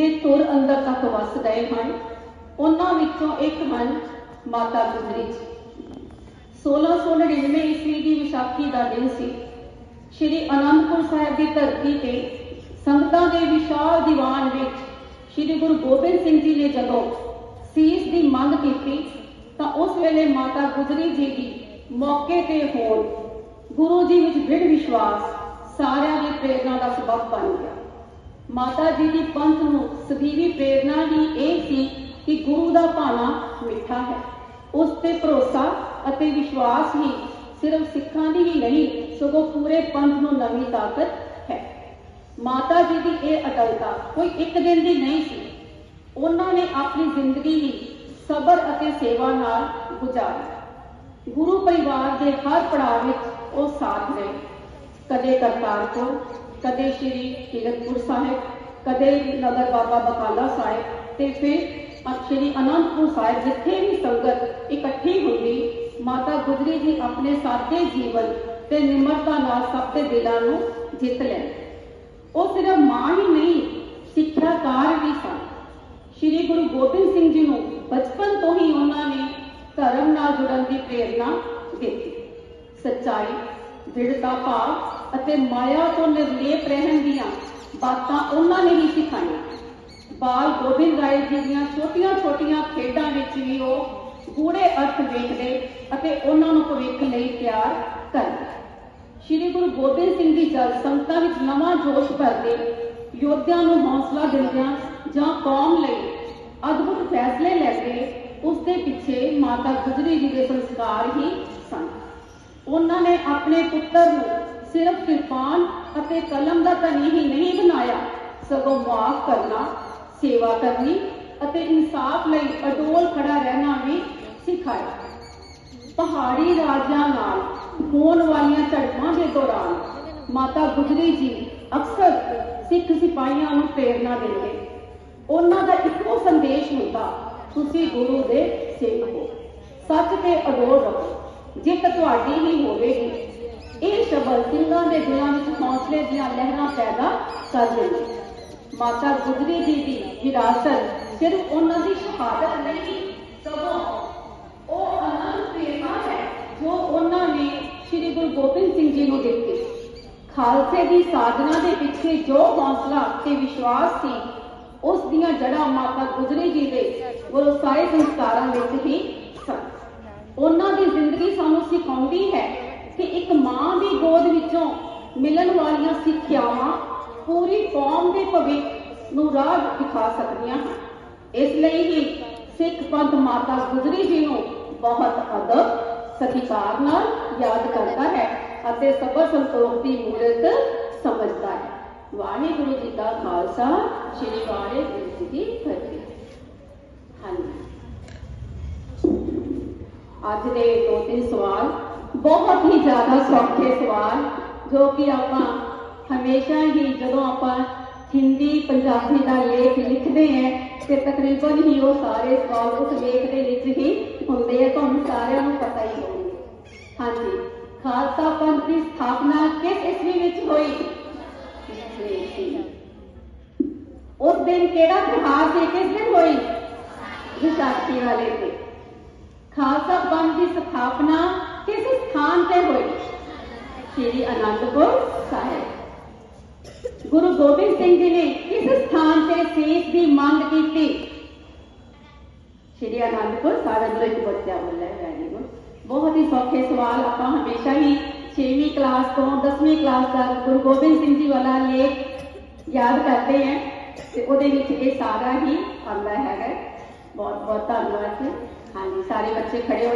ਦੇ ਤੁਰ ਅੰਦਰ ਤੱਕ ਵਸ ਗਏ ਹਨ। ਉਹਨਾਂ ਵਿੱਚੋਂ ਇੱਕ ਹਨ ਮਾਤਾ ਗੁਜਰੀ ਜੀ। 1699 ਈਸਵੀ ਦੀ ਵਿਸਾਖੀ ਦਾ ਦਿਨ ਸੀ। ਸ਼੍ਰੀ ਅਨੰਦਪੁਰ ਸਾਹਿਬ ਦੀ ਧਰਤੀ ਤੇ ਸੰਗਤਾਂ ਦੇ ਵਿਸ਼ਾਲ ਦੀਵਾਨ ਵਿੱਚ ਸ਼੍ਰੀ ਗੁਰੂ ਗੋਬਿੰਦ ਸਿੰਘ ਜੀ ਨੇ ਜਦੋਂ ਸੀਸ ਦੀ ਮੰਗ ਕੀਤੀ, ਤਾਂ ਉਸ ਵੇਲੇ ਮਾਤਾ ਗੁਜਰੀ ਜੀ ਦੀ ਮੌਕੇ ਤੇ ਹੋਣ ਗੁਰੂ ਜੀ ਵਿੱਚ ਦ੍ਰਿੜ ਵਿਸ਼ਵਾਸ ਸਾਰਿਆਂ ਦੀ ਪ੍ਰੇਰਣਾ ਦਾ ਸਬਬ ਬਣ ਗਿਆ। ਮਾਤਾ ਜੀ ਦੀ ਪੰਥ ਨੂੰ ਸਦੀਵੀ ਪ੍ਰੇਰਣਾ ਹੀ ਇਹ ਸੀ ਕਿ ਗੁਰੂ ਦਾ ਭਾਣਾ ਮਿੱਠਾ ਹੈ। ਉਸ ਤੇ ਭਰੋਸਾ ਅਤੇ ਵਿਸ਼ਵਾਸ ਹੀ ਸਿਰਫ ਸਿੱਖਾਂ ਦੀ ਹੀ ਨਹੀਂ, ਸਗੋਂ ਪੂਰੇ ਪੰਥ ਨੂੰ ਨਵੀਂ ਤਾਕਤ ਹੈ। ਮਾਤਾ ਜੀ ਦੀ ਇਹ ਅਟਲਤਾ ਕੋਈ ਇੱਕ ਦਿਨ ਦੀ ਨਹੀਂ ਸੀ। ਉਹਨਾਂ ਨੇ ਆਪਣੀ ਜ਼ਿੰਦਗੀ ਹੀ ਸਬਰ ਅਤੇ ਸੇਵਾ ਨਾਲ ਗੁਜ਼ਾਰੀ। ਗੁਰੂ ਪਰਿਵਾਰ ਦੇ ਹਰ ਪੜਾਅ ਵਿੱਚ ਉਹ ਸਾਥ ਰਹੇ। ਕਦੇ ਕਰਤਾਰਪੁਰ ਕਦੇ ਸ਼੍ਰੀ ਕੀਰਤਪੁਰ ਸਾਹਿਬ, ਕਦੇ ਨਗਰ ਬਾਬਾ ਬਕਾਲਾ ਸਾਹਿਬ ਤੇ ਫਿਰ ਸ਼੍ਰੀ ਅਨੰਦਪੁਰ ਸਾਹਿਬ ਜਿੱਥੇ ਵੀ ਸੰਗਤ ਇਕੱਠੀ ਹੁੰਦੀ, ਮਾਤਾ ਗੁਜਰੀ ਜੀ ਆਪਣੇ ਸਾਦੇ ਜੀਵਨ ਤੇ ਨਿਮਰਤਾ ਨਾਲ ਸਭ ਦੇ ਦਿਲਾਂ ਨੂੰ ਜਿੱਤ ਲੈਂਦੇ ਉਹ ਸਿਰਫ ਮਾਂ ਹੀ ਨਹੀਂ, ਸਿੱਖਿਆਕਾਰ ਵੀ ਸਨ। ਸ਼੍ਰੀ ਗੁਰੂ ਗੋਬਿੰਦ ਸਿੰਘ ਜੀ ਨੂੰ ਬਚਪਨ ਤੋਂ ਹੀ ਉਹਨਾਂ ਨੇ ਧਰਮ ਨਾਲ ਜੁੜਨ ਦੀ ਪ੍ਰੇਰਣਾ ਦਿੱਤੀ। ਸੱਚਾਈ, ਦ੍ਰਿੜਤਾ ਭਾਵ ਅਤੇ ਮਾਇਆ ਤੋਂ ਨਿਰਲੇਪ ਰਹਿਣ ਦੀਆਂ ਬਾਤਾਂ ਉਹਨਾਂ ਨੇ ਹੀ ਸਿਖਾਈਆਂ। ਬਾਲ ਗੋਬਿੰਦ ਰਾਏ ਜੀ ਦੀਆਂ ਛੋਟੀਆਂ-ਛੋਟੀਆਂ ਖੇਡਾਂ ਵਿੱਚ ਵੀ ਉਹ ਗੂੜੇ ਅਰਥ ਵੇਖਦੇ ਅਤੇ ਉਹਨਾਂ ਨੂੰ ਭਵਿੱਖ ਲਈ ਤਿਆਰ ਕਰਦੇ। ਸ਼੍ਰੀ ਗੁਰੂ ਗੋਬਿੰਦ ਸਿੰਘ ਜੀ ਜਲ ਸੰਗਤਾਂ ਵਿੱਚ ਨਵਾਂ ਜੋਸ਼ ਭਰਦੇ ਯੋਧਿਆਂ ਨੂੰ ਹੌਸਲਾ ਦਿੰਦਿਆਂ ਜਾਂ ਕੌਮ ਲਈ ਅਦਭੁਤ ਫੈਸਲੇ ਲੈਂਦੇ ਉਸ ਦੇ ਪਿੱਛੇ ਮਾਤਾ ਗੁਜਰੀ ਜੀ ਦੇ ਸੰਸਕਾਰ ਹੀ ਸਨ। ਉਹਨਾਂ ਨੇ ਆਪਣੇ ਪੁੱਤਰ ਨੂੰ ਸਿਰਫ ਕਿਰਪਾਨ ਅਤੇ ਕਲਮ ਦਾ ਧਨੀ ਹੀ ਨਹੀਂ ਬਣਾਇਆ। ਸਗੋਂ ਮਾਫ ਕਰਨਾ, ਸੇਵਾ ਕਰਨੀ ਅਤੇ ਇਨਸਾਫ ਲਈ ਅਡੋਲ ਖੜਾ ਰਹਿਣਾ ਵੀ ਸਿਖਾਇਆ। ਪਹਾੜੀ ਰਾਜਿਆਂ ਨਾਲ ਹੋਣ ਵਾਲੀਆਂ ਝੜਪਾਂ ਦੇ ਦੌਰਾਨ ਮਾਤਾ ਗੁਜਰੀ ਜੀ ਅਕਸਰ ਸਿੱਖ ਸਿਪਾਹੀਆਂ ਨੂੰ ਪ੍ਰੇਰਣਾ ਦਿੰਦੇ। ਉਹਨਾਂ ਦਾ ਇੱਕੋ ਸੰਦੇਸ਼ ਹੁੰਦਾ, ਤੁਸੀਂ ਗੁਰੂ ਦੇ ਸਿੱਖ ਹੋ। ਸੱਚ ਤੇ ਅਡੋਲ ਰਹੋ। ਜਿੱਤ ਤੁਹਾਡੀ ਹੀ ਹੋਵੇਗੀ ਇਹ ਸ਼ਬਦ ਸਿੰਘਾਂ ਦੇ ਦਿਲਾਂ ਵਿੱਚ ਹੌਸਲੇ ਦੀਆਂ ਲਹਿਰਾਂ ਪੈਦਾ ਕਰ ਦਿੰਦੇ ਮਾਤਾ ਗੁਜਰੀ ਜੀ ਦੀ ਵਿਰਾਸਤ ਸਿਰਫ ਉਹਨਾਂ ਦੀ ਸ਼ਹਾਦਤ ਨਹੀਂ, ਸਗੋਂ ਉਹ ਅਨੰਤ ਪ੍ਰੇਰਣਾ ਹੈ ਜੋ ਉਹਨਾਂ ਨੇ ਸ੍ਰੀ ਗੁਰੂ ਗੋਬਿੰਦ ਸਿੰਘ ਜੀ ਨੂੰ ਦਿੱਤੀ। ਖਾਲਸੇ ਦੀ ਸਾਧਨਾ ਦੇ ਪਿੱਛੇ ਜੋ ਹੌਸਲਾ ਤੇ ਵਿਸ਼ਵਾਸ ਸੀ, ਉਸ ਦੀਆਂ ਜੜ੍ਹਾਂ ਮਾਤਾ ਗੁਜਰੀ ਜੀ ਦੇ ਗੁਰੂ ਸਾਹਿਬ ਸੰਸਕਾਰਾਂ ਵਿੱਚ ਹੀ ਸਨ। ਉਹਨਾਂ ਦੀ ਜ਼ਿੰਦਗੀ ਸਾਨੂੰ ਸਿਖਾਉਂਦੀ ਹੈ ਇੱਕ ਮਾਂ ਦੀ ਗੋਦ ਵਿੱਚੋਂ ਮਿਲਣ ਵਾਲੀਆਂ ਸਿੱਖਿਆਵਾਂ ਪੂਰੀ ਕੌਮ ਦੇ ਭਵਿੱਖ ਨੂੰ ਰਾਹ ਦਿਖਾ ਸਕਦੀਆਂ ਹਨ। ਇਸ ਲਈ ਹੀ ਸਿੱਖ ਪੰਥ ਮਾਤਾ ਗੁਜਰੀ ਜੀ ਨੂੰ ਬਹੁਤ ਅਦਬ, ਸਤਿਕਾਰ ਨਾਲ ਯਾਦ ਕਰਦਾ ਹੈ ਅਤੇ ਸਬਰ ਸੰਤੋਖ ਦੀ ਮੂਰਤ ਸਮਝਦਾ ਹੈ। ਵਾਹਿਗੁਰੂ ਜੀ ਦਾ ਖਾਲਸਾ, ਸ੍ਰੀ ਵਾਹਿਗੁਰੂ ਜੀ ਕੀ ਫਤਿਹ। ਹਾਂਜੀ। ਅੱਜ ਦੇ ਦੋ ਤਿੰਨ ਸਵਾਲ ਬਹੁਤ ਹੀ ਜ਼ਿਆਦਾ ਸੌਖੇ ਸਵਾਲ, ਜੋ ਕਿ ਆਪਾਂ ਹਮੇਸ਼ਾ ਹੀ ਜਦੋਂ ਆਪਾਂ ਹਿੰਦੀ, ਪੰਜਾਬੀ ਦਾ ਲੇਖ ਲਿਖਦੇ ਹਾਂ, ਤੇ ਤਕਰੀਬਨ ਹੀ ਉਹ ਸਾਰੇ ਸਵਾਲ ਉਸ ਲੇਖ ਦੇ ਵਿੱਚ ਹੀ ਹੁੰਦੇ ਆ, ਤੁਹਾਨੂੰ ਸਾਰਿਆਂ ਨੂੰ ਪਤਾ ਹੀ ਹੋਊਗਾ ਹਾਂਜੀ, ਖਾਲਸਾ ਪੰਥ ਦੀ ਸਥਾਪਨਾ ਕਿਸ ਈਸਵੀ ਵਿੱਚ ਹੋਈ? ਉਸ ਦਿਨ ਕਿਹੜਾ ਤਿਉਹਾਰ ਸੀ? ਕਿਸ ਦਿਨ ਹੋਈ? ਵਿਸਾਖੀ ਵਾਲੇ ਦਿਨ। ਖਾਲਸਾ ਪੰਥ ਦੀ ਸਥਾਪਨਾ ਕਿਸ ਸਥਾਨ ਤੇ ਹੋਈ ਸ਼੍ਰੀ ਅਨੰਦਪੁਰ ਸਾਹਿਬ ਗੁਰੂ ਗੋਬਿੰਦ ਸਿੰਘ ਜੀ ਨੇ ਕਿਸ ਸਥਾਨ ਤੇ ਸੀਸ ਦੀ ਮੰਗ ਕੀਤੀ ਸ਼੍ਰੀ ਅਨੰਦਪੁਰ ਸਾਹਿਬ ਅੰਦਰ ਇੱਕ ਬੱਚਾ ਬੋਲਿਆ ਵੈਰੀ ਗੁੱਡ ਬਹੁਤ ਹੀ ਸੌਖੇ ਸਵਾਲ ਆਪਾਂ ਹਮੇਸ਼ਾ ਹੀ 6ਵੀਂ ਕਲਾਸ ਤੋਂ 10ਵੀਂ ਕਲਾਸ ਤੱਕ ਗੁਰੂ ਗੋਬਿੰਦ ਸਿੰਘ ਜੀ ਵਾਲਾ ਲੇਖ ਯਾਦ ਕਰਦੇ ਹਾਂ ਤੇ ਉਹਦੇ ਵਿੱਚ ਇਹ ਸਾਰਾ ਹੀ ਆਉਂਦਾ ਹੈਗਾ ਬਹੁਤ ਬਹੁਤ ਧੰਨਵਾਦ ਜੀ ਹਾਂਜੀ ਸਾਰੇ ਬੱਚੇ ਖੜੇ ਹੋ